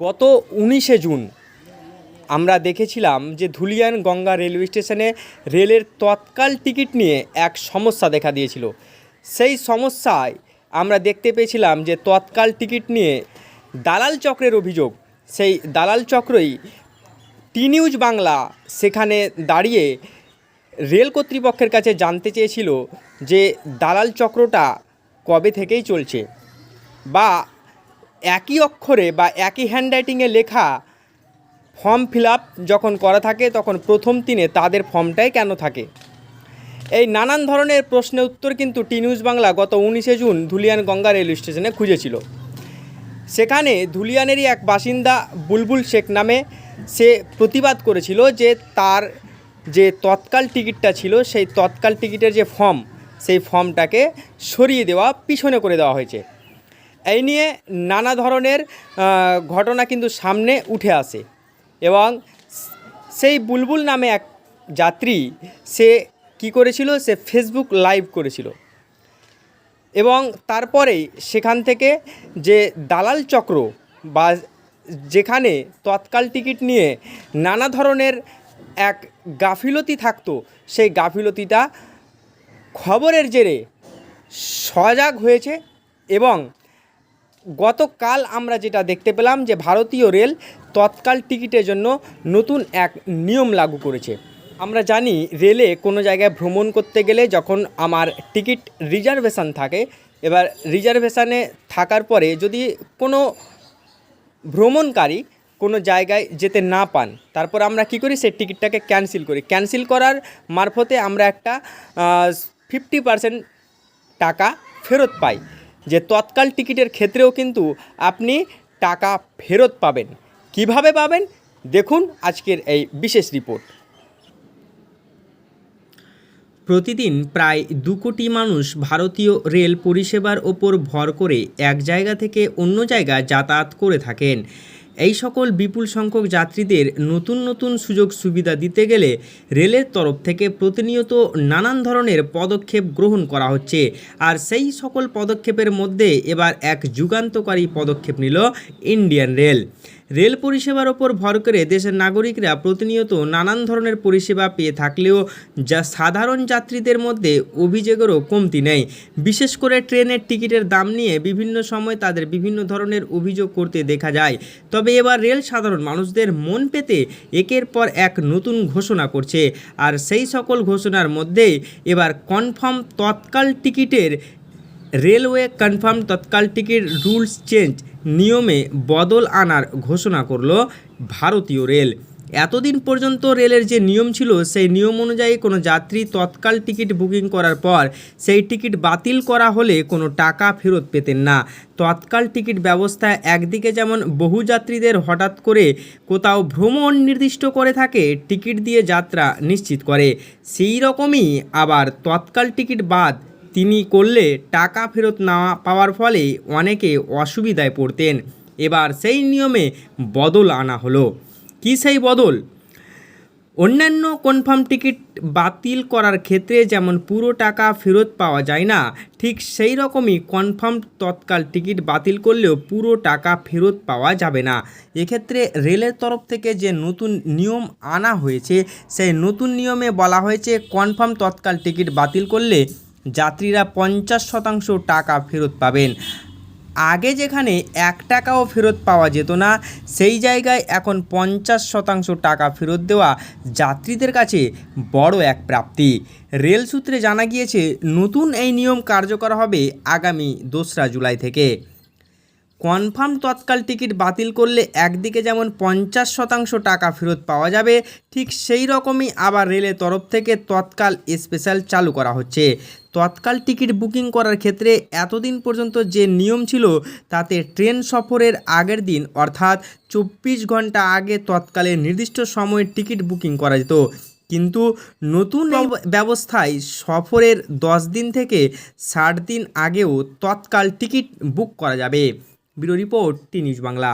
গত উনিশে জুন আমরা দেখেছিলাম যে ধুলিয়ান গঙ্গা রেলওয়ে স্টেশনে রেলের তৎকাল টিকিট নিয়ে এক সমস্যা দেখা দিয়েছিল। সেই সমস্যায় আমরা দেখতে পেয়েছিলাম যে তৎকাল টিকিট নিয়ে দালাল চক্রের অভিযোগ। সেই দালাল চক্রই টি নিউজ বাংলা সেখানে দাঁড়িয়ে রেল কর্তৃপক্ষের কাছে জানতে চেয়েছিল যে দালাল চক্রটা কবে থেকেই চলছে বা একই অক্ষরে বা একই হ্যান্ডরাইটিংয়ে লেখা ফর্ম ফিল যখন করা থাকে, তখন প্রথম দিনে তাদের ফর্মটাই কেন থাকে? এই নানান ধরনের প্রশ্নের উত্তর কিন্তু টি নিউজ বাংলা গত উনিশে জুন ধুলিয়ান গঙ্গা রেল স্টেশনে খুঁজেছিল। সেখানে ধুলিয়ানেরই এক বাসিন্দা বুলবুল শেখ নামে সে প্রতিবাদ করেছিল যে তার যে তৎকাল টিকিটটা ছিল, সেই তৎকাল টিকিটের যে ফর্ম সেই ফর্মটাকে সরিয়ে দেওয়া, পিছনে করে দেওয়া হয়েছে। এই নিয়ে নানা ধরনের ঘটনা কিন্তু সামনে উঠে আসে। এবং সেই বুলবুল নামে এক যাত্রী, সে কি করেছিল? সে ফেসবুক লাইভ করেছিল। এবং তারপরেই সেখান থেকে যে দালাল চক্র বা যেখানে তৎকাল টিকিট নিয়ে নানা ধরনের এক গাফিলতি থাকতো, সেই গাফিলতিটা খবরের জেরে সজাগ হয়েছে এবং গতকাল আমরা যেটা দেখতে পেলাম যে ভারতীয় রেল তৎকাল টিকিটের জন্য নতুন এক নিয়ম লাগু করেছে। আমরা জানি রেলে কোনো জায়গায় ভ্রমণ করতে গেলে যখন আমার টিকিট রিজার্ভেশন থাকে, এবার রিজার্ভেশানে থাকার পরে যদি কোনো ভ্রমণকারী কোনো জায়গায় যেতে না পান, তারপর আমরা কি করি, সেই টিকিটটাকে ক্যান্সেল করি। ক্যান্সেল করার মারফতে আমরা একটা ফিফটি পার্সেন্ট টাকা ফেরত পাই। যে তৎকাল টিকিটের ক্ষেত্রেও কিন্তু আপনি টাকা ফেরত পাবেন। কীভাবে পাবেন? দেখুন আজকের এই বিশেষ রিপোর্ট। প্রতিদিন প্রায় দু কোটি মানুষ ভারতীয় রেল পরিষেবার ওপর ভর করে এক জায়গা থেকে অন্য জায়গা যাতায়াত করে থাকেন। এই সকল বিপুল সংখ্যক যাত্রীদের নতুন নতুন সুযোগ সুবিধা দিতে গেলে রেলের তরফ থেকে প্রতিনিয়ত নানান ধরনের পদক্ষেপ গ্রহণ করা হচ্ছে। আর সেই সকল পদক্ষেপের মধ্যে এবার এক যুগান্তকারী পদক্ষেপ নিল ইন্ডিয়ান রেল। রেল পরিষেবার ওপর ভর করে দেশের নাগরিকরা প্রতিনিয়ত নানান ধরনের পরিষেবা পেয়ে থাকলেও যা সাধারণ যাত্রীদের মধ্যে অভিযোগেরও কমতি নেই। বিশেষ করে ট্রেনের টিকিটের দাম নিয়ে বিভিন্ন সময় তাদের বিভিন্ন ধরনের অভিযোগ করতে দেখা যায়। তবে এবার রেল সাধারণ মানুষদের মন পেতে একের পর এক নতুন ঘোষণা করছে। আর সেই সকল ঘোষণার মধ্যে এবার কনফার্ম তৎকাল টিকিটের railway confirm Tatkal ticket rules change নিয়মে বদল আনার ঘোষণা করল ভারতীয় রেল। এতদিন পর্যন্ত রেলের যে নিয়ম ছিল, সেই নিয়ম অনুযায়ী কোনো যাত্রী তৎকাল টিকিট বুকিং করার পর সেই টিকিট বাতিল করা হলে কোনো টাকা ফেরত পেতেন না। তৎকাল টিকিট ব্যবস্থা একদিকে যেমন বহু যাত্রীদের হঠাৎ করে কোথাও ভ্রমণ নির্দিষ্ট করে থাকে, টিকিট দিয়ে যাত্রা নিশ্চিত করে, সেই রকমই আবার তৎকাল টিকিট বাদ তিনি করলে টাকা ফেরত না পাওয়ার ফলে অনেকে অসুবিধায় পড়তেন। এবার সেই নিয়মে বদল আনা হলো। কি সেই বদল? অন্যান্য কনফার্ম টিকিট বাতিল করার ক্ষেত্রে যেমন পুরো টাকা ফেরত পাওয়া যায় না, ঠিক সেই রকমই কনফার্ম তৎকাল টিকিট বাতিল করলেও পুরো টাকা ফেরত পাওয়া যাবে না। এক্ষেত্রে রেলের তরফ থেকে যে নতুন নিয়ম আনা হয়েছে, সেই নতুন নিয়মে বলা হয়েছে কনফার্ম তৎকাল টিকিট বাতিল করলে যাত্রীরা পঞ্চাশ শতাংশ টাকা ফেরত পাবেন। আগে যেখানে এক টাকাও ফেরত পাওয়া যেত না, সেই জায়গায় এখন পঞ্চাশ শতাংশ টাকা ফেরত দেওয়া যাত্রীদের কাছে বড় এক প্রাপ্তি। রেল সূত্রে জানা গিয়েছে, নতুন এই নিয়ম কার্যকর হবে আগামী দোসরা জুলাই থেকে। কনফার্ম তৎকাল টিকিট বাতিল করলে একদিকে যেমন পঞ্চাশ শতাংশ টাকা ফেরত পাওয়া যাবে, ঠিক সেই রকমই আবার রেলের তরফ থেকে তৎকাল স্পেশাল চালু করা হচ্ছে। তৎকাল টিকিট বুকিং করার ক্ষেত্রে এতদিন পর্যন্ত যে নিয়ম ছিল, তাতে ট্রেন সফরের আগের দিন, অর্থাৎ চব্বিশ ঘণ্টা আগে তৎকালে নির্দিষ্ট সময়ে টিকিট বুকিং করা যেত। কিন্তু নতুন ব্যবস্থায় সফরের দশ দিন থেকে ষাট দিন আগেও তৎকাল টিকিট বুক করা যাবে। Bureau report T news Bangla.